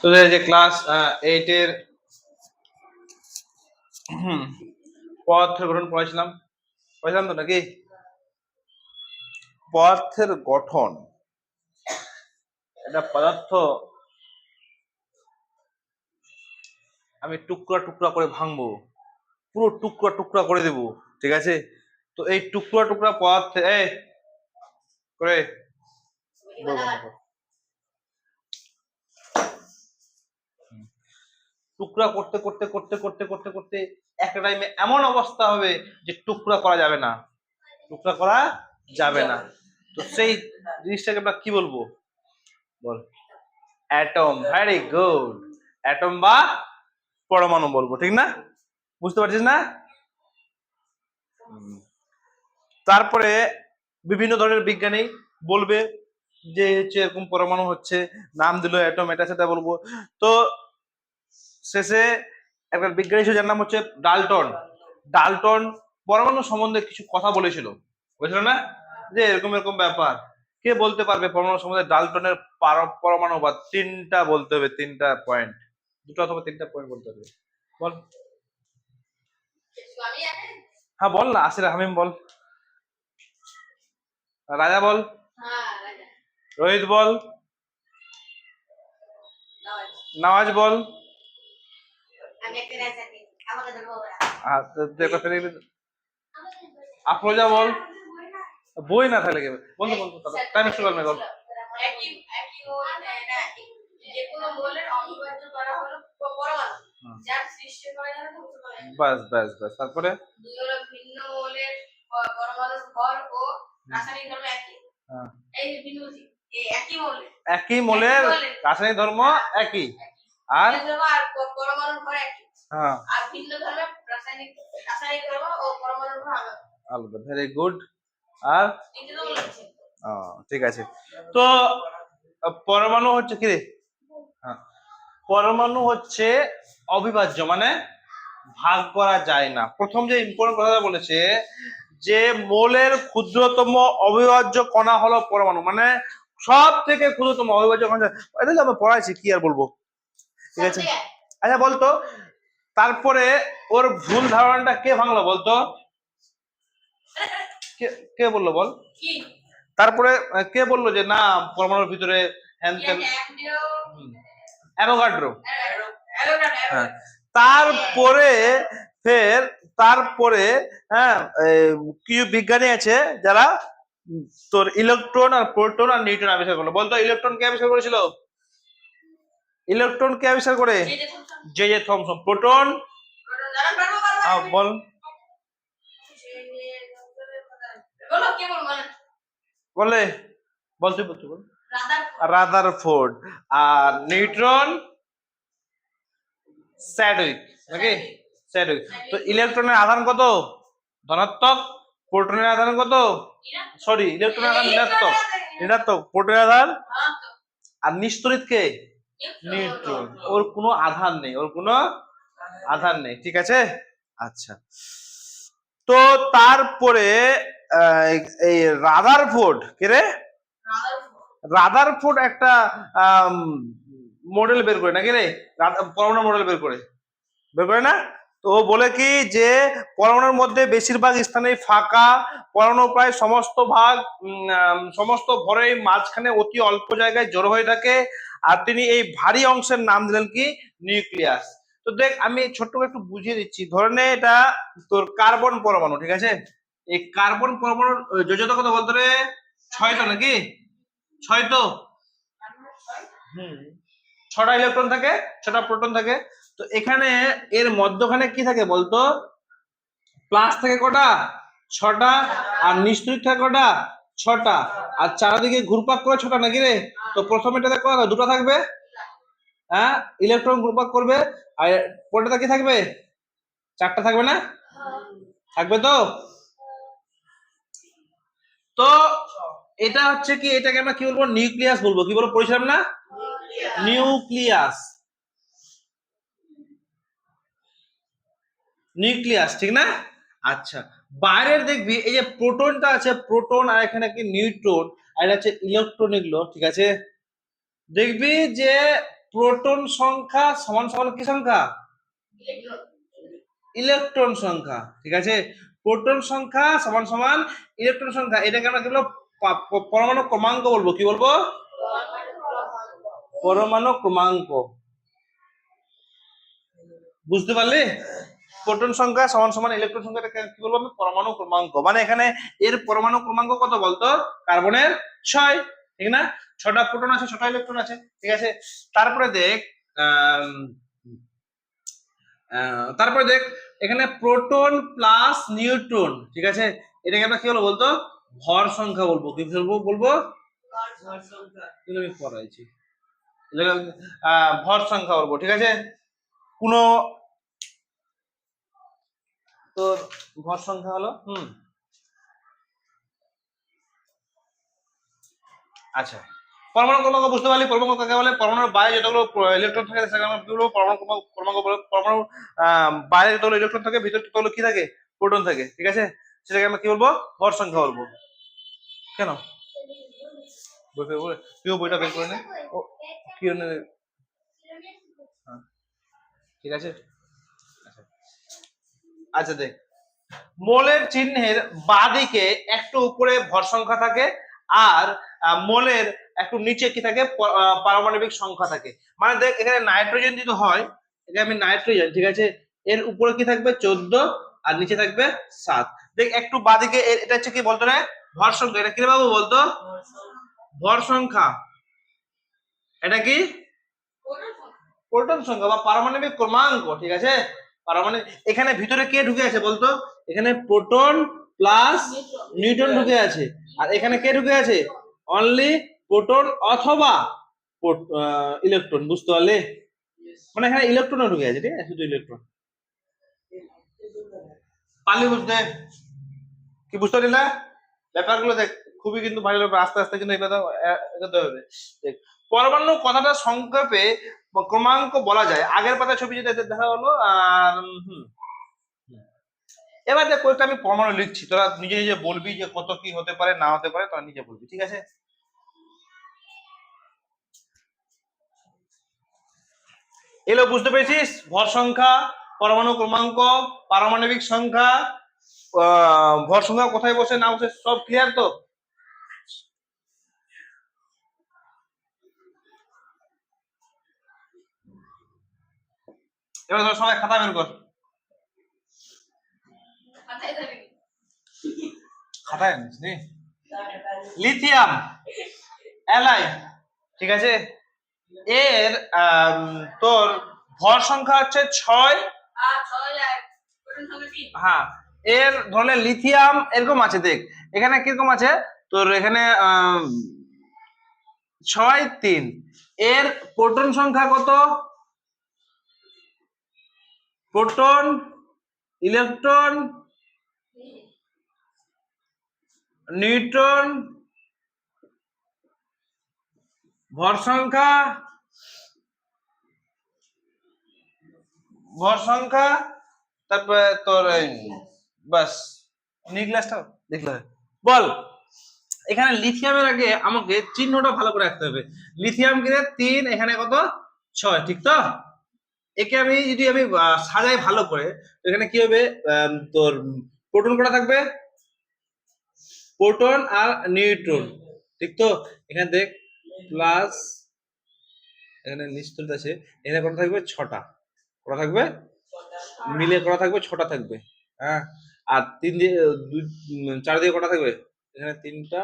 তোদের যে ক্লাস এইটের পদার্থের গঠন পড়াইছিলাম। পড়াইছিলাম তো নাকি? পদার্থের গঠন। এটা পদার্থ আমি টুকরা টুকরা করে ভাঙবো পুরো টুকরা টুকরা করে দেব ঠিক আছে? তো এই টুকরা টুকরা পদার্থে এই করে বল, বল, বল। হুম। টুকরা করতে করতে করতে করতে করতে করতে একটা টাইমে এমন অবস্থা হবে যে টুকরা করা যাবে না। টুকরা করা যাবে না। তো সেই জিনিসটাকে আমরা কি বলব? বল। অ্যাটম ভেরি গুড অ্যাটম বা পরমাণু বলব, ঠিক না? বুঝতে পারছিস না? তারপরে বিভিন্ন ধরনের বিজ্ঞানী বলবে যে হচ্ছে এরকম পরমাণু হচ্ছে, নাম দিল অ্যাটম এটা সেটা বলব। তো শেষে একটা বিজ্ঞানী ছিল যার নাম হচ্ছে ডালটন। ডালটন পরমাণু সম্বন্ধে কিছু কথা বলেছিল। বুঝলো না? যে এরকম এরকম ব্যাপার। কে বলতে পারবে পরমাণু সম্বন্ধে ডালটনের পার- পরমাণু বা তিনটা বলতে হবে, তিনটা পয়েন্ট দুটো অথবা তিনটা পয়েন্ট বলতে হবে। বল। হ্যাঁ বল না, আসির হামিম বল। রাজা বল। রোহিত বল। নওয়াজ বল আর তো- তো একটা ফেলে গেলি। আফরোজা বল। বই না থাকলে কেবে বলতো বলতো টাইম একটু করবে বল। বাস বাস বাস তারপরে? ভিন্ন মৌলের প- ভর ও রাসায়নিক ধর্ম একই। হ্যাঁ। এই ভিন্ন একই মৌলের একই মোলের। রাসায়নিক ধর্ম একই। আর? ভর হ্যাঁ। আলাদা। গুড আর? ঠিক আছে। তো পরমাণু হচ্ছে কি রে? হ্যাঁ। পরমাণু হচ্ছে অবিভাজ্য মানে ভাগ করা যায় না। প্রথম যে ইম্পর্টেন্ট কথাটা বলেছে যে মোলের ক্ষুদ্রতম অবিভাজ্য কণা হলো পরমাণু। মানে সব থেকে ক্ষুদ্রতম অবিভাজ্য কণা। এটা তো আমরা পড়াইছি কি আর বলব? ঠিক আছে? আচ্ছা বলতো তারপরে ওর ভুল ধারণাটা কে ভাঙলো বলতো? কে কে বলল বল? তারপরে কে বলল যে না পরমাণুর ভিতরে হ্যান ত্যান অ্যাভোগাড্রো। হ্যাঁ তারপরে ফের তারপরে হ্যাঁ কিছু বিজ্ঞানী আছে যারা তোর ইলেকট্রন আর প্রোটন আর নিউট্রন আবিষ্কার করল। বলতো ইলেকট্রন কে আবিষ্কার করেছিল? ইলেকট্রন কে আবিষ্কার করে? J J Thomson. প্রোটন? বল। বলো কে বল। বলেন বলে তুই রাদার ফোর্ড আর নিউট্রন? স্যাডউইক। নাকি? স্যাডউইক। তো ইলেকট্রনের আধান কত? ধনাত্মক। প্রোটনের আধান কত? সরি ইলেকট্রনের আধান ঋণাত্মক। ঋণাত্মক। প্রোটনের আধান? আর নিস্তরিত কে? নিউট্রন ওর কোনো আধার নেই ওর কোনো আধার নেই ঠিক আছে? আচ্ছা। তো তারপরে এই রাদার ফোর্ড কে রে? রাদারফোর্ড একটা মডেল বের করে নাকি রে? পরমাণু মডেল বের করে। বের করে না? তো বলে কি যে পরমাণুর মধ্যে বেশিরভাগ স্থানে ফাঁকা পরমাণু প্রায় সমস্ত ভাগ উম, সমস্ত ভরে মাঝখানে অতি অল্প জায়গায় জড়ো হয়ে থাকে আর তিনি এই ভারী অংশের নাম দিলেন কি? নিউক্লিয়াস। তো দেখ, আমি ছোট্ট করে একটু বুঝিয়ে দিচ্ছি। ধরে এটা তোর কার্বন পরমাণু, ঠিক আছে? এই কার্বন পরমাণুর যোজতা কত বলতো রে? ছয় তো নাকি? ছয় তো? হুম। ছটা ইলেকট্রন থাকে, ছটা প্রোটন থাকে। তো এখানে এর মধ্যখানে কি থাকে বলতো? প্লাস থাকে কটা? ছটা। আর নিশ্চয়ই থাকে কটা? ছটা। আর চারিদিকে ঘুরপাক করে ছটা নাকি রে? তো প্রথম এটাতে কটা দুটো থাকবে। হ্যাঁ ইলেকট্রন ঘুরপাক করবে। আর পরেরটা কি থাকবে? চারটা থাকবে না? থাকবে তো? তো এটা হচ্ছে কি, এটাকে আমরা কি বলব? নিউক্লিয়াস বলব। কি বলব পড়েছিলাম না? নিউক্লিয়াস নিউক্লিয়াস ঠিক না? আচ্ছা। বাইরের দেখবি, এই যে প্রোটনটা আছে, প্রোটন আর এখানে কি নিউট্রন, আর এটা হচ্ছে ইলেকট্রন এগুলো ঠিক আছে? দেখবি যে প্রোটন সংখ্যা সমান সমান কি সংখ্যা? ইলেকট্রন সংখ্যা, ঠিক আছে? প্রোটন সংখ্যা সমান সমান ইলেকট্রন সংখ্যা, এটাকে আমরা কি বলব? পরমাণু ক্রমাঙ্ক বলব, কি বলব? পরমাণু ক্রমাঙ্ক। বুঝতে পারলে? প্রোটন সংখ্যা সমান সমান ইলেকট্রন সংখ্যা এটাকে কি বলব আমি পরমাণু ক্রমাঙ্ক। মানে এখানে এর পরমাণু ক্রমাঙ্ক কত বলতো? কার্বনের ছয়, ঠিক না? ছটা প্রোটন আছে, ছটা ইলেকট্রন আছে, ঠিক আছে? তারপরে দেখ তারপরে দেখ, এখানে প্রোটন প্লাস নিউট্রন, ঠিক আছে? এটাকে আমরা কি বলব বলতো? ভর সংখ্যা বলব। কি বলব বলব? ভর সংখ্যা বলব, ঠিক আছে? কোন তোর ভর সংখ্যা হলো হুম। আচ্ছা। পরমাণু ক্রমাঙ্ক বুঝতে পারলি পরমাণু কাকে বলে? পরমাণুর বাইরে যতগুলো ইলেকট্রন থাকে বলব পরমাণু ক্রমাঙ্ক বলে পরমাণু আহ, বাইরে যতগুলো ইলেকট্রন থাকে ভিতরে ততগুলো কি থাকে? প্রোটন থাকে ঠিক আছে? সেটাকে আমরা কি বলব? ভর সংখ্যা বলব। কেন? তুইও বইটা বের করে নে। কি হ্যাঁ। ঠিক আছে? আচ্ছা দেখ। মোলের চিহ্নের বাদিকে একটু উপরে ভর সংখ্যা থাকে আর মোলের একটু নিচে কি থাকে? পারমাণবিক সংখ্যা থাকে। মানে দেখ, এখানে নাইট্রোজেন যদি হয় এটা আমি নাইট্রোজেন, ঠিক আছে? এর উপরে কি থাকবে? চোদ্দ, আর নিচে থাকবে সাত। দেখ, একটু বাদিকে এটা হচ্ছে কি বলতো রে? ভর সংখ্যা, এটা কি বাবু বলতো? ভর সংখ্যা। এটা কি? প্রোটন সংখ্যা বা পারমাণবিক ক্রমাঙ্ক, ঠিক আছে? পারমাণবিক এখানে ভিতরে কে ঢুকে আছে বলতো? এখানে প্রোটন প্লাস নিউট্রন ঢুকে আছে। আর এখানে কে ঢুকে আছে? অনলি প্রোটন অথবা ইলেকট্রন বুঝতে পারলে? মানে এখানে ইলেকট্রনও ঢুকে আছে, ঠিক আছে? শুধু ইলেকট্রন পারলি বুঝতে? কি বুঝতে পারলি না? ব্যাপারগুলো দেখ, খুবই কিন্তু ভালো ব্যাপার আস্তে আস্তে কিন্তু এগুলো এগোতে হবে। পরমাণু কথাটা সংক্ষেপে ক্রমাঙ্ক বলা যায়। আগের পাতা ছবি যেটা দেখা হলো, আর হুম। এবার দেখ, কয়েকটা আমি পরমাণু লিখছি। তোরা নিজে নিজে বলবি যে কত কি হতে পারে, না হতে পারে, তোরা নিজে বলবি, ঠিক আছে? এলো, বুঝতে পেরেছিস? ভর সংখ্যা, পরমাণু ক্রমাঙ্ক, পারমাণবিক সংখ্যা ভর সংখ্যা কোথায় বসে, না বসে, সব ক্লিয়ার তো? এবার তোরা সবাই খাতা বের কর। ধরে খাতায় নি? লিথিয়াম। অ্যালাই ঠিক আছে? এর তোর ভর সংখ্যা হচ্ছে ছয়। হ্যাঁ। এর ধরনের লিথিয়াম এরকম আছে দেখ। এখানে কীরকম আছে? তোর এখানে ছয় তিন। এর প্রোটন সংখ্যা কত? প্রোটন, ইলেকট্রন, নিউট্রন, ভর সংখ্যা ভর সংখ্যা, তারপরে তোর বাস নিউক্লিয়াসটা দেখলে। বল, এখানে লিথিয়ামের আগে আমাকে চিহ্নটা ভালো করে রাখতে হবে। লিথিয়াম কিনে তিন, এখানে কত? ছয়, ঠিক তো? একে আমি যদি আমি সাজাই ভালো করে এখানে কি হবে? তোর প্রোটন কটা থাকবে? প্রোটন আর নিউট্রন ঠিক তো? এখানে দেখ প্লাস এখানে নিশ্চিত আছে, এখানে কটা থাকবে? ছটা। কটা থাকবে? মিলে কটা থাকবে? ছটা থাকবে। হ্যাঁ? আর তিন দিয়ে চার দিয়ে কটা থাকবে? এখানে তিনটা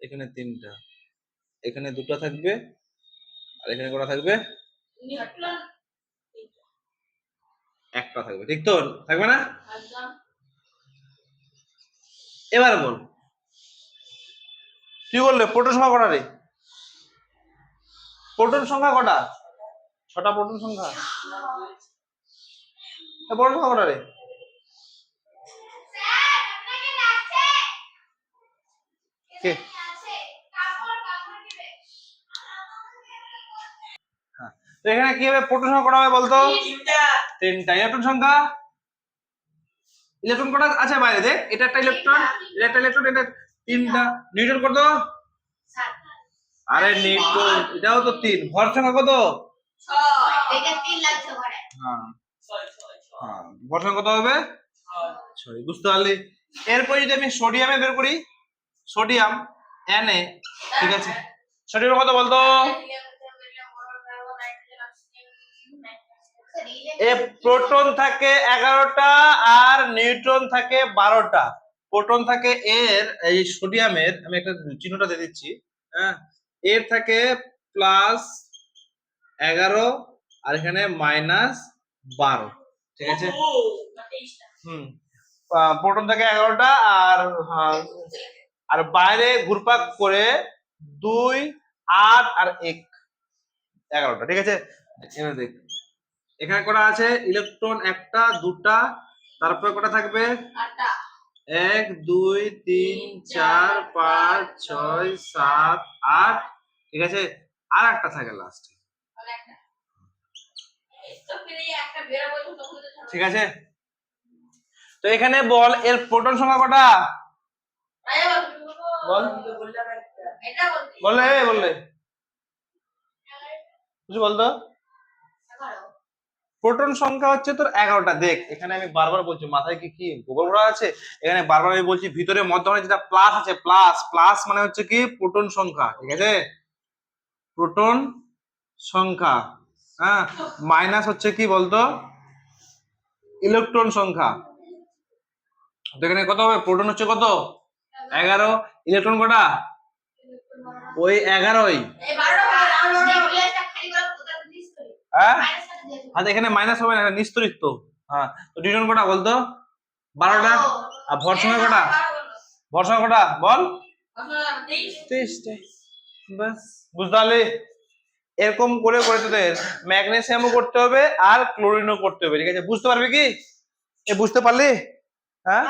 এখানে তিনটা। এখানে দুটো থাকবে, আর এখানে কটা থাকবে? একটা থাকবে ঠিক তো? থাকবে না? এবার বল। কি বললে? প্রোটন সংখ্যা কটা রে? প্রোটন সংখ্যা কটা? ছটা প্রোটন সংখ্যা? প্রোটন সংখ্যা কটা রে? কে হ্যাঁ তো এখানে কি হবে? প্রোটন সংখ্যা কটা হবে বলতো? তিনটা। ইলেকট্রন সংখ্যা? ইলেকট্রন কটা? আছে বাইরে দেখ এটা একটা ইলেকট্রন এটা একটা ইলেকট্রন এটা তিনটা। নিউটন কত? আরে নিউটন এটাও তো তিন। ভর সংখ্যা কত? হ্যাঁ। হ্যাঁ। ভর সংখ্যা কত হবে? ছয়। বুঝতে পারলি? এরপর যদি আমি সোডিয়ামে বের করি সোডিয়াম Na ঠিক আছে? সোডিয়াম কত বলতো? এ প্রোটন থাকে এগারোটা আর নিউট্রন থাকে বারোটা। প্রোটন থাকে এর এই সোডিয়ামের আমি একটা চিহ্নটা দিয়ে দিচ্ছি হ্যাঁ? এর থাকে প্লাস এগারো আর এখানে মাইনাস বারো ঠিক আছে? হুম। প্রোটন থাকে এগারোটা আর আর বাইরে ঘুরপাক করে দুই আট আর এক এগারোটা ঠিক আছে? দেখ। এখানে কটা আছে? ইলেকট্রন একটা দুটা তারপরে কটা থাকবে? এক দুই তিন চার পাঁচ ছয় সাত আট। ঠিক আছে? আর একটা থাকে লাস্টে ঠিক আছে? তো এখানে বল এর প্রোটন সংখ্যা কটা? বল বললে বললে কিছু বলতো প্রোটন সংখ্যা হচ্ছে তোর এগারোটা। দেখ এখানে আমি বারবার বলছি মাথায় কি কি গোবর গোড়া আছে? এখানে বারবার আমি বলছি ভিতরে মধ্যখানে যেটা প্লাস আছে প্লাস প্লাস মানে হচ্ছে কি প্রোটন সংখ্যা ঠিক আছে? প্রোটন সংখ্যা হ্যাঁ? মাইনাস হচ্ছে কি বলতো? ইলেকট্রন সংখ্যা। তো এখানে কত হবে? প্রোটন হচ্ছে কত? এগারো। ইলেকট্রন কটা? ওই এগারোই। হ্যাঁ? আচ্ছা এখানে মাইনাস হবে না নিস্তরিত হ্যাঁ তো ডিউটন কটা বলতো বারোটা? আর ভর সংখ্যা কটা? ভর সংখ্যা কটা? বল। বাস বুঝতে পারলি? এরকম করে করে তোদের ম্যাগনেসিয়ামও করতে হবে আর ক্লোরিনও করতে হবে ঠিক আছে? বুঝতে পারবি কি? এ বুঝতে পারলি? হ্যাঁ?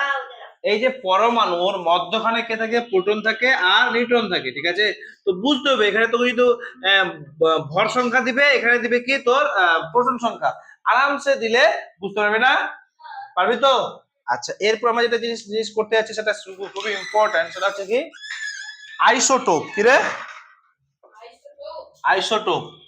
এই যে পরমাণুর মধ্যখানে কে থাকে? প্রোটন থাকে আর নিউট্রন থাকে, ঠিক আছে? তো বুঝতে হবে, এখানে তো কিন্তু ভর সংখ্যা দিবে, এখানে দিবে কি তোর প্রোটন সংখ্যা। আরামসে দিলে বুঝতে পারবে না? পারবি তো? আচ্ছা এরপর আমরা যেটা জিনিস জিনিস করতে যাচ্ছি, সেটা খুব- খুবই ইম্পর্টেন্ট সেটা হচ্ছে কি? আইসোটোপ, কি রে। আইসোটোপ।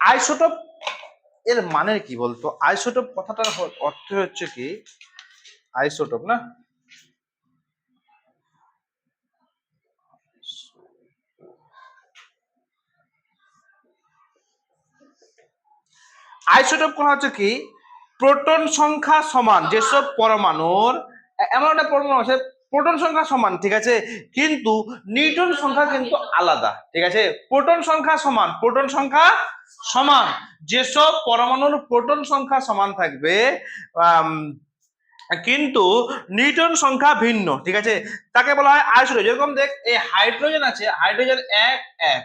আইসোটোপ এর মানে কি বলতো? আইসোটোপ কথাটার অর্থ হচ্ছে কি? আইসোটোপ না? আইসোটোপ কোন হচ্ছে কি? প্রোটন সংখ্যা সমান যেসব পরমাণুর এমন একটা পরমাণু আছে প্রোটন সংখ্যা সমান, ঠিক আছে? কিন্তু নিউটন সংখ্যা কিন্তু আলাদা, ঠিক আছে? প্রোটন সংখ্যা সমান, প্রোটন সংখ্যা সমান। যেসব পরমাণুর প্রোটন সংখ্যা সমান থাকবে কিন্তু নিউটন সংখ্যা ভিন্ন, ঠিক আছে? তাকে বলা হয় আইসোটোপ যেরকম দেখ, এই হাইড্রোজেন আছে, হাইড্রোজেন এক এক।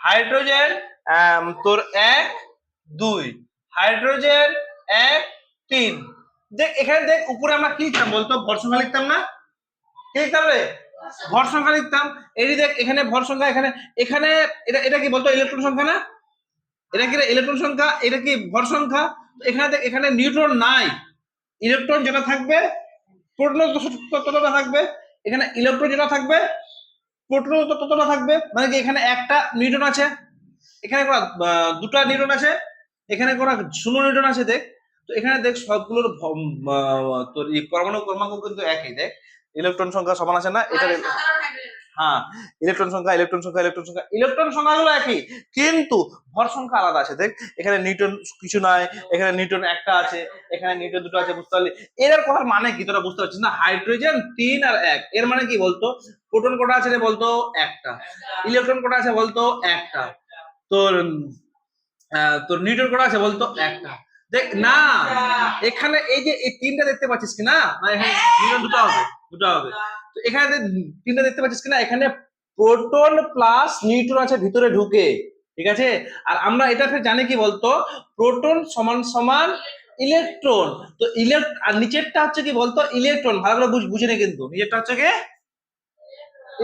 হাইড্রোজেন তোর এক, দুই। হাইড্রোজেন এক, তিন। দেখ, এখানে দেখ, উপরে আমরা কি লিখতাম বলতো? ভর লিখতাম না? কি লিখতাম ভর সংখ্যা লিখতাম। এই দেখ, এখানে ভর সংখ্যা, এখানে এখানে এটা এটা কি বলতো ইলেকট্রন সংখ্যা না? এটা কি ইলেকট্রন সংখ্যা? এটা কি ভর সংখ্যা? এখানে দেখ, এখানে নিউট্রন নাই। ইলেকট্রন যেটা থাকবে প্রোটন ততটা থাকবে। এখানে ইলেকট্রন যেটা থাকবে প্রোটন ততটা থাকবে। মানে কি, এখানে একটা নিউট্রন আছে। এখানে করা দুটা নিউট্রন আছে। এখানে করা শূন্য নিউট্রন আছে, দেখ। তো এখানে দেখ, সবগুলোর তোর পরমাণু ক্রমাঙ্ক কিন্তু একই, দেখ। ইলেকট্রন সংখ্যা সমান আছে না? এটা হাইড্রোজেন। হ্যাঁ ইলেকট্রন সংখ্যা ইলেকট্রন সংখ্যা ইলেকট্রন সংখ্যা ইলেকট্রন সংখ্যাগুলো একই কিন্তু ভর সংখ্যা আলাদা আছে। দেখ এখানে নিউটন কিছু নাই এখানে নিউটন একটা আছে এখানে নিউটন দুটো আছে বুঝতে পারলি? এর কথার মানে কি? তোরা বুঝতে পারছিস না? হাইড্রোজেন তিন আর এক এর মানে কি বলতো? প্রোটন কটা আছে রে বলতো? একটা। ইলেকট্রন কটা আছে বলতো? একটা। তোর আহ, তোর নিউটন কটা আছে বলতো? একটা। দেখ না। এখানে এই যে এই তিনটা দেখতে পাচ্ছিস কি না? মানে এখানে দুটো হবে দুটো হবে। তো এখানে তিনটা দেখতে পাচ্ছিস কিনা এখানে প্রোটন প্লাস নিউট্রন আছে ভিতরে ঢুকে। ঠিক আছে? আর আমরা এটা ফের জানি কি বলতো? প্রোটন সমান সমান ইলেকট্রন। তো ইলেক আর নিচেরটা হচ্ছে কি বলতো? ইলেকট্রন। ভালো করে বুঝ নে কিন্তু। নিচেরটা হচ্ছে কি?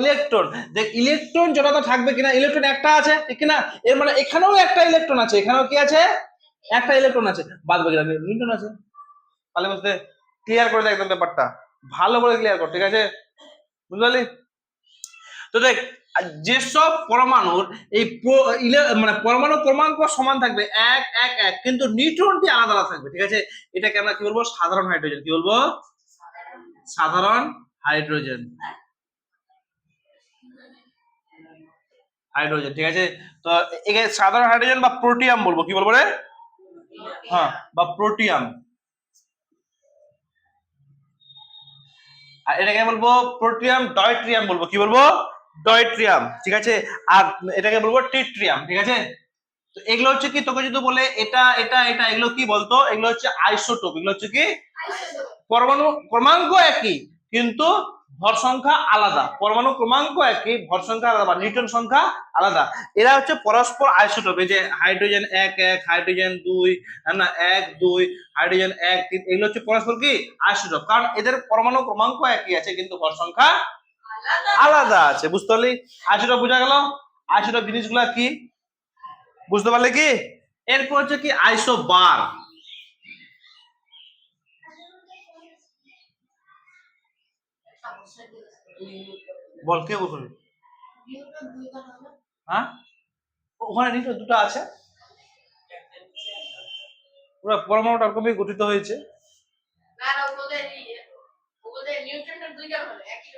ইলেকট্রন। দেখ ইলেকট্রন যতটা থাকবে কিনা ইলেকট্রন একটা আছে ঠিক কিনা এর মানে এখানেও একটা ইলেকট্রন আছে এখানেও কি আছে? একটা ইলেকট্রন আছে, বাদ বাকি নিউট্রন আছে। তাহলে বুঝতে ক্লিয়ার করে দেয় একদম ব্যাপারটা। ভালো করে ক্লিয়ার কর, ঠিক আছে? বুঝতে পারলি? তো দেখ, যেসব পরমাণুর এই মানে পরমাণু ক্রমাঙ্ক সমান থাকবে এক এক এক। কিন্তু নিউট্রনটি আলাদা আলাদা থাকবে, ঠিক আছে? এটাকে আমরা কি বলব? সাধারণ হাইড্রোজেন। কি বলব? সাধারণ হাইড্রোজেন। হাইড্রোজেন, ঠিক আছে? তো একে সাধারণ হাইড্রোজেন বা প্রোটিয়াম বলব, কি বলব রে? হ্যাঁ বা প্রোটিয়াম আর এটাকে বলব প্রোটিয়াম ডয়ট্রিয়াম বলব। কি বলব? ডয়ট্রিয়াম ঠিক আছে? আর এটাকে বলব টিট্রিয়াম ঠিক আছে? তো এগুলো হচ্ছে কি তোকে যদি বলে এটা এটা এটা এগুলো কি বলতো? এগুলো হচ্ছে আইসোটোপ এগুলো হচ্ছে কি? পরমাণু ক্রমাঙ্ক একই কিন্তু ভর সংখ্যা আলাদা। পরমাণু ক্রমাঙ্ক একই ভর সংখ্যা আলাদা বা নিউটন সংখ্যা আলাদা। এরা হচ্ছে পরস্পর আইসোটোপ এই যে হাইড্রোজেন এক এক হাইড্রোজেন দুই না? এক দুই হাইড্রোজেন এক তিন এগুলো হচ্ছে পরস্পর কি? আইসোটোপ। কারণ এদের পরমাণু ক্রমাঙ্ক একই আছে কিন্তু ভর সংখ্যা আলাদা। আছে। বুঝতে পারলি? আইসোটোপ বোঝা গেল? আইসোটোপ জিনিসগুলা কি? বুঝতে পারলে কি? এরপর হচ্ছে কি আইসো বার বল কে হ্যাঁ? ওখানে নিউটন দুটো আছে। পুরো পরমাণুটা গঠিত হয়েছে। না না ওদের ওদের দুইটা হলো একই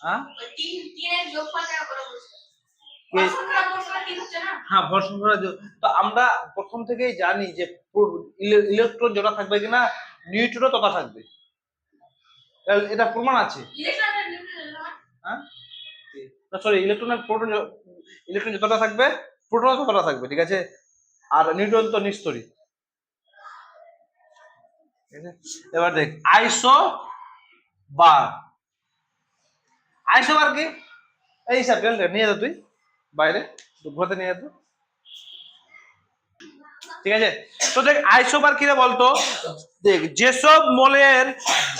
হ্যাঁ? তিন তিনের বলছে হ্যাঁ ভর সংখ্যা তো আমরা প্রথম থেকেই জানি যে ইলেকট্রন যেটা থাকবে কিনা নিউট্রনও তথা থাকবে। এটা প্রমাণ আছে। হ্যাঁ? সরি ইলেকট্রনের প্রোটন ইলেকট্রন যতটা থাকবে প্রোটন ততটা থাকবে ঠিক আছে? আর নিউট্রন তো নিস্তরী? এবার দেখ আইসো বার। আইসো বার কি? এই স্যার নিয়ে যা তুই বাইরে ঘুরতে নিয়ে যা তুই। ঠিক আছে? তো দেখ আইসোবার কি রে বলতো? দেখ যেসব মোলের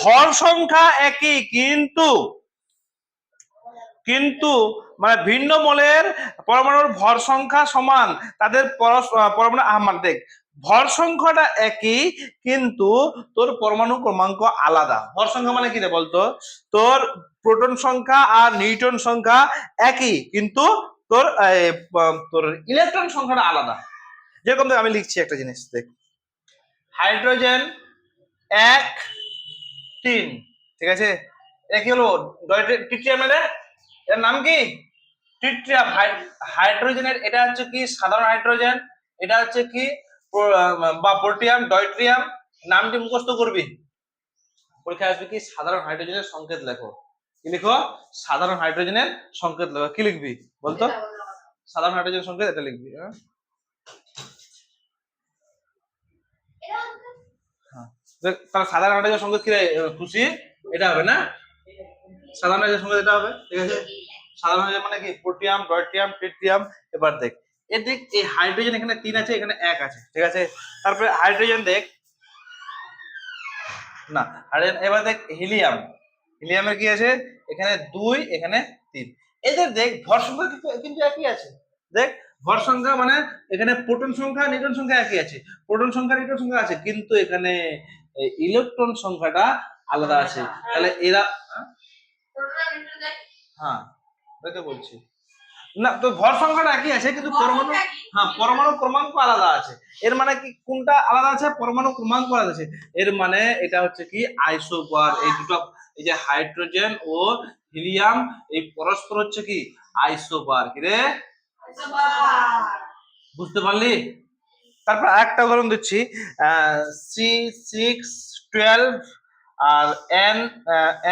ভর সংখ্যা একই কিন্তু কিন্তু মানে ভিন্ন মোলের পরমাণুর ভর সংখ্যা সমান তাদের পরমাণু আহ, মানে দেখ ভর সংখ্যাটা একই কিন্তু তোর পরমাণু ক্রমাঙ্ক আলাদা। ভর সংখ্যা মানে কি রে বলতো? তোর প্রোটন সংখ্যা আর নিউটন সংখ্যা একই কিন্তু তোর তোর ইলেকট্রন সংখ্যাটা আলাদা। যেরকম আমি লিখছি একটা জিনিস দেখ। হাইড্রোজেন এক তিন ঠিক আছে? এটা কি হলো? টিট্রিয়াম মানে এর? নাম কি? টিট্রিয়াম হাইড্রোজেনের এটা হচ্ছে কি? সাধারণ হাইড্রোজেন। এটা হচ্ছে কি? বা পোর্টিয়াম ডয়ট্রিয়াম। নামটি মুখস্থ করবি? পরীক্ষা আসবে কি? সাধারণ হাইড্রোজেনের সংকেত লেখো। কি লিখো? সাধারণ হাইড্রোজেনের সংকেত লেখো। কি লিখবি? বলতো? সাধারণ হাইড্রোজেন সংকেত এটা লিখবি হ্যাঁ এটা হচ্ছে হ্যাঁ। দেখ, তাহলে সাধারণ হাইড্রোজেন সংকেত কি খুশি, এটা হবে না? সাধারণ হাইড্রোজেন সংকেত এটা হবে, ঠিক আছে? সাধারণ হাইড্রোজেন মানে কি? পোর্টিয়াম ডয়ট্রিয়াম ট্রিটিয়াম এবার দেখ। এ দেখ, এই হাইড্রোজেন এখানে তিন আছে, এখানে এক আছে, ঠিক আছে? তারপরে হাইড্রোজেন দেখ। না, হাইড্রোজেন, এবার দেখ, হিলিয়াম। হিলিয়ামের কি আছে? এখানে দুই, এখানে তিন। এদের দেখ, ভর সংখ্যা কিন্তু- কিন্তু একই আছে। দেখ, ভর সংখ্যা মানে এখানে প্রোটন সংখ্যা নিউট্রন সংখ্যা একই আছে। প্রোটন সংখ্যা নিউট্রন সংখ্যা আছে, কিন্তু এখানে ইলেকট্রন সংখ্যাটা আলাদা আছে। তাহলে এরা হ্যাঁ? হ্যাঁ দেখে বলছি। না তো ভর সংখ্যাটা একই আছে কিন্তু পরমাণু হ্যাঁ পরমাণু ক্রমাঙ্ক আলাদা আছে। এর মানে কি কোনটা আলাদা আছে পরমাণু ক্রমাঙ্ক আলাদা আছে। এর মানে এটা হচ্ছে কি আইসোবার। এই দুটো এই যে হাইড্রোজেন ও হিলিয়াম এই পরস্পর হচ্ছে কি আইসোবার। কি রে বুঝতে পারলি? তারপর একটা উদাহরণ দিচ্ছি সি সিক্স টুয়েলভ আর এন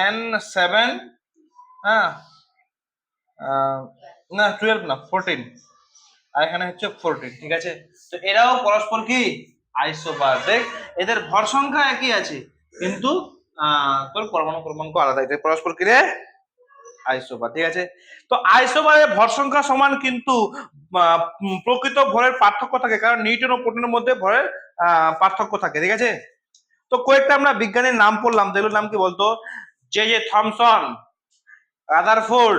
এন সেভেন হ্যাঁ না টুয়েলভ না ফোরটিন আর এখানে হচ্ছে ফোরটিন ঠিক আছে? তো এরাও পরস্পর কি? আইসোবার দেখ এদের ভর সংখ্যা একই আছে, কিন্তু তোর পরমাণু ক্রমাঙ্ক আলাদা এটা পরস্পর কি রে? আইসোবার, ঠিক আছে? তো আইসোবারের ভর সংখ্যা সমান কিন্তু প্রকৃত ভরের পার্থক্য থাকে, কারণ নিউটন ও প্রোটনের মধ্যে ভরের পার্থক্য থাকে, ঠিক আছে? তো কয়েকটা আমরা বিজ্ঞানীর নাম পড়লাম যেগুলোর নাম কি বলতো? J J Thomson Rutherford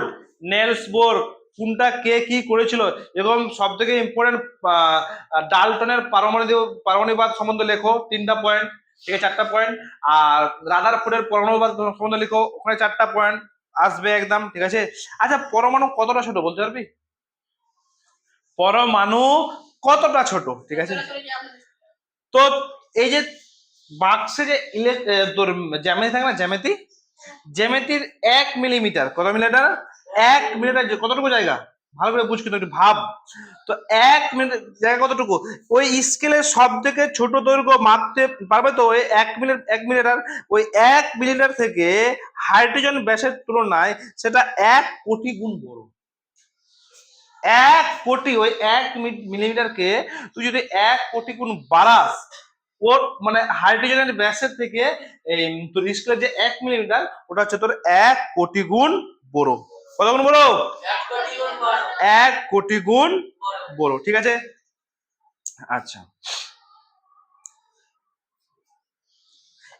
Niels Bohr কোনটা কে কি করেছিল? এবং সব থেকে ইম্পর্টেন্ট ডালটনের পারমাণবিক পারমাণবিক সম্বন্ধে লেখো, তিনটা পয়েন্ট ঠিক আছে, চারটা পয়েন্ট আর রাদারফোর্ডের পরমাণু বাদ সম্বন্ধে লিখো, ওখানে চারটা পয়েন্ট আসবে একদম, ঠিক আছে? আচ্ছা পরমাণু কতটা ছোট বলতে পারবি? পরমাণু কতটা ছোট, ঠিক আছে? তো এই যে বাক্সে যে তোর জ্যামিতি থাকে না, জ্যামিতি? জ্যামিতির এক মিলিমিটার, কত মিলিমিটার? এক মিলিমিটার কতটুকু জায়গা? ভালো করে বুঝ কিন্তু ভাব। তো এক মিনিট, জায়গা কতটুকু? ওই স্কেলের সব থেকে ছোট দৈর্ঘ্য মাপতে পারবে তো? ওই এক মিনিট, এক মিলিমিটার ওই এক মিলিমিটার থেকে হাইড্রোজেন ব্যাসের তুলনায় সেটা এক কোটি গুণ বড়। এক কোটি, ওই এক মিলিমিটারকে তুই যদি এক কোটি গুণ বাড়াস, ওর মানে হাইড্রোজেনের ব্যাসের থেকে তোর স্কেলের যে এক মিলিমিটার ওটা হচ্ছে তোর এক কোটি গুণ বড়। কত গুণ বড় এক কোটি গুণ বলো। ঠিক আছে? আচ্ছা।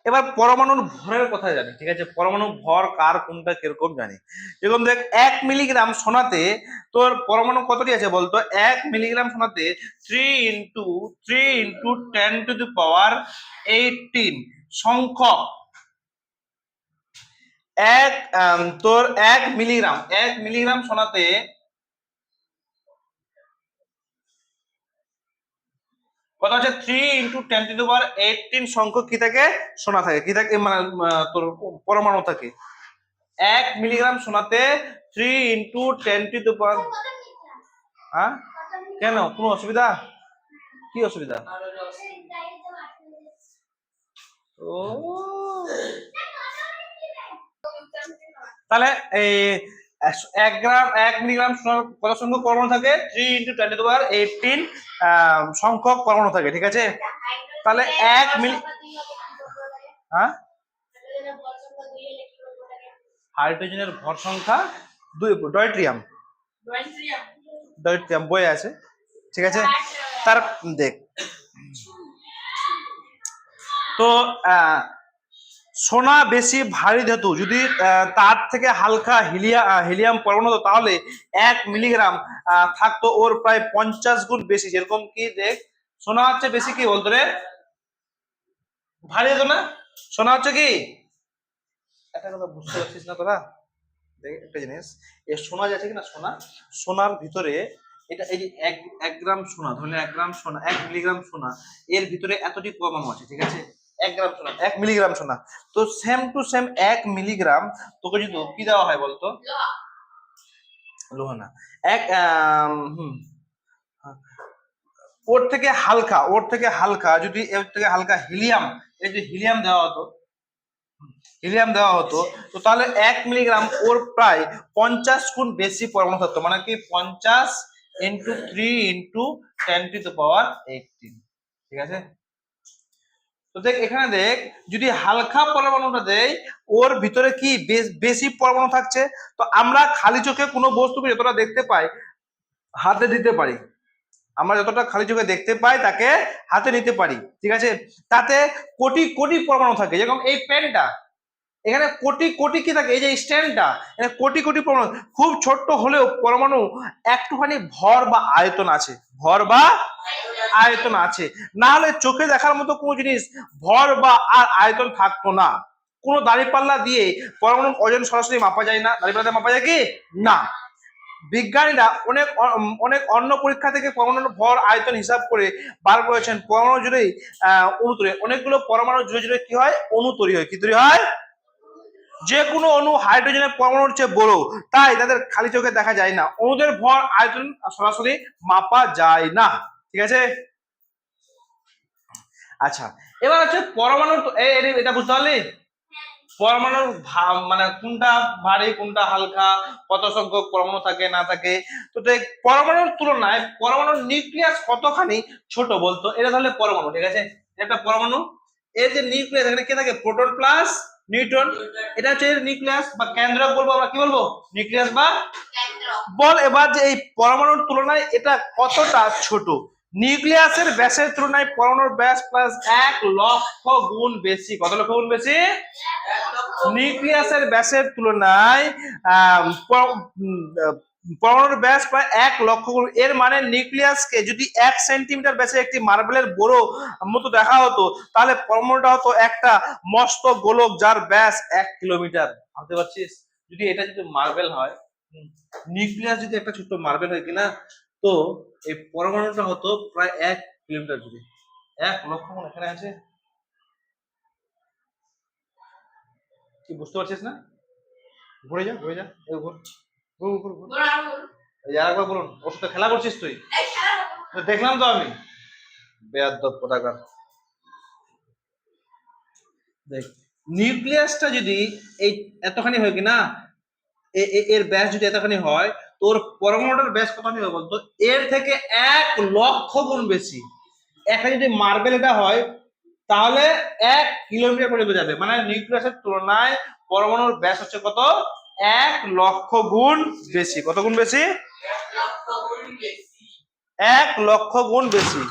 এবার পরমাণুর ভরের কথা জানি ঠিক আছে? পরমাণু ভর কার কোনটা কীরকম জানি। যেরকম দেখ এক মিলিগ্রাম সোনাতে তোর পরমাণু কতটি আছে বলতো? এক মিলিগ্রাম সোনাতে three into three into ten to the power eighteen সংখ্যক এক তোর এক মিলিগ্রাম এক মিলিগ্রাম সোনাতে কত হচ্ছে three into ten to power eighteen সংখ্যক কি থাকে? সোনা থাকে। কি থাকে? মানে তোর পরমাণু থাকে। এক মিলিগ্রাম সোনাতে three into ten to power হ্যাঁ? কেন? কোনো অসুবিধা? কি অসুবিধা? ও। তাহলে, এই, এক গ্রাম, এক মিলিগ্রাম কত সংখ্যক পরমাণু থাকে? Three into ten to eighteen সংখ্যক পরমাণু থাকে, ঠিক আছে? তাহলে এক মিলি হ্যাঁ? হাইড্রোজেনের ভর সংখ্যা দুই, ডয়ট্রিয়াম। ডয়ট্রিয়াম বই আছে, ঠিক আছে? তার, দেখ। তো সোনা বেশি ভারী ধাতু, যদি তার থেকে হালকা হিলিয়া হিলিয়াম পরমাণু হতো তাহলে এক মিলিগ্রাম থাকতো ওর প্রায় পঞ্চাশ গুণ বেশি। যেরকম কি, দেখ, সোনা হচ্ছে বেশি কি বলতো রে? ভারী হতো না? সোনা হচ্ছে কি? একটা কথা বুঝতে পারছিস না তোরা? দেখ, একটা জিনিস এ সোনা যাচ্ছে কি না সোনা? সোনার ভিতরে এটা, এই যে এক এক গ্রাম সোনা ধরলে এক গ্রাম সোনা, এক মিলিগ্রাম সোনা, এর ভিতরে এতটি পরমাণু আছে, ঠিক আছে? এক গ্রাম সোনা। এক মিলিগ্রাম সোনা। তো সেম টু সেম এক মিলিগ্রাম তোকে যদি কি দেওয়া হয় বলতো? লোহা। না এক হুম। ওর থেকে হালকা ওর থেকে হালকা যদি এর থেকে হালকা হিলিয়াম এই যে হিলিয়াম দেওয়া হতো হিলিয়াম দেওয়া হতো তো তাহলে এক মিলিগ্রাম ওর প্রায় পঞ্চাশ গুণ বেশি পরমাণু থাকতো মানে কি পঞ্চাশ into three into ten to power eighteen ঠিক আছে? তো দেখ, এখানে দেখ, যদি হালকা পরমাণুটা দেয় ওর ভিতরে কি বেশ- পরমাণু থাকছে? তো আমরা খালি চোখে কোনো বস্তুকে যতটা দেখতে পাই, হাতে দিতে পারি। আমরা যতটা খালি চোখে দেখতে পাই, তাকে হাতে নিতে পারি, ঠিক আছে? তাতে কোটি কোটি পরমাণু থাকে, যেরকম এই পেনটা এখানে কোটি কোটি কি থাকে? এই যে স্ট্যান্ডটা, এখানে কোটি কোটি পরমাণু। খুব ছোট্ট হলেও পরমাণু একটুখানি ভর বা আয়তন আছে, ভর বা আয়তন আছে। না হলে চোখে দেখার মতো কোনো জিনিস, ভর বা আর আয়তন থাকতো না। কোনো দাঁড়িপাল্লা দিয়ে পরমাণু ওজন সরাসরি মাপা যায় না। দাঁড়িপাল্লা মাপা যায় কি? না। বিজ্ঞানীরা অনেক অনেক অন্য পরীক্ষা থেকে পরমাণুর ভর, আয়তন হিসাব করে বার করেছেন। পরমাণু জুড়েই অণু তৈরি অনেকগুলো পরমাণু জুড়ে জুড়ে কি হয়? অণু তৈরি হয়। কি তৈরি হয়? যে কোনো অণু হাইড্রোজেনের পরমাণুর চেয়ে বড়। তাই তাদের খালি চোখে দেখা যায় না। অণুদের ভর, আয়তন সরাসরি মাপা যায় না। ঠিক আছে? আচ্ছা এবার হচ্ছে পরমাণু এটা বুঝতে পারলি? পরমাণুর মানে কোনটা ভারী কোনটা হালকা কত সংখ্যক পরমাণু থাকে না থাকে? তো পরমাণুর তুলনায় পরমাণুর নিউক্লিয়াস কতখানি ছোট বলতো? এটা তাহলে পরমাণু ঠিক আছে? একটা পরমাণু এর যে নিউক্লিয়াস এখানে কে থাকে? Proton plus neutron. এটা হচ্ছে নিউক্লিয়াস বা কেন্দ্রক বলব আমরা কি বলব? নিউক্লিয়াস বা বল এবার যে এই পরমাণুর তুলনায় এটা কতটা ছোট? নিউক্লিয়াসের ব্যাসের তুলনায় পরমাণুর ব্যাস প্লাস এক লক্ষ গুণ বেশি। কত লক্ষ গুণ বেশি? নিউক্লিয়াসের ব্যাসের তুলনায় পরমাণুর ব্যাস প্রায় এক লক্ষ গুণ। এর মানে নিউক্লিয়াসকে যদি এক সেন্টিমিটার ব্যাসে একটি মার্বেলের বড় মতো দেখা হতো, তাহলে পরমাণুটা হতো একটা মস্ত গোলক যার ব্যাস এক কিলোমিটার। ভাবতে পারছিস? যদি এটা যদি মার্বেল হয় নিউক্লিয়াস যদি একটা ছোট্ট মার্বেল হয় কিনা তো এই পরমাণুটা হতো প্রায় এক কিলোমিটার দূরে। এক লক্ষ গুণ এখানে আছে। কি বুঝতে পারছিস না? ঘুরে যা ঘুরে যা এই ঘুর ঘুর ঘুর ঘুর। আর এই আর একবার বলুন ওর সাথে খেলা করছিস তুই? দেখলাম তো আমি। বেয়াদব পতাকার দেখ নিউক্লিয়াসটা যদি এই এতখানি হয় কি না এর ব্যাস যদি এতখানি হয় তোর পরমাণুটার ব্যাস কত হবে বলতো এর থেকে এক লক্ষ গুণ বেশি। একটা যদি মার্বেল এটা হয়, তাহলে এক কিলোমিটার পর্যন্ত যাবে। মানে নিউক্লিয়াসের তুলনায় পরমাণুর ব্যাস হচ্ছে কত? এক লক্ষ গুণ বেশি। কত গুণ বেশি? এক লক্ষ গুণ বেশি।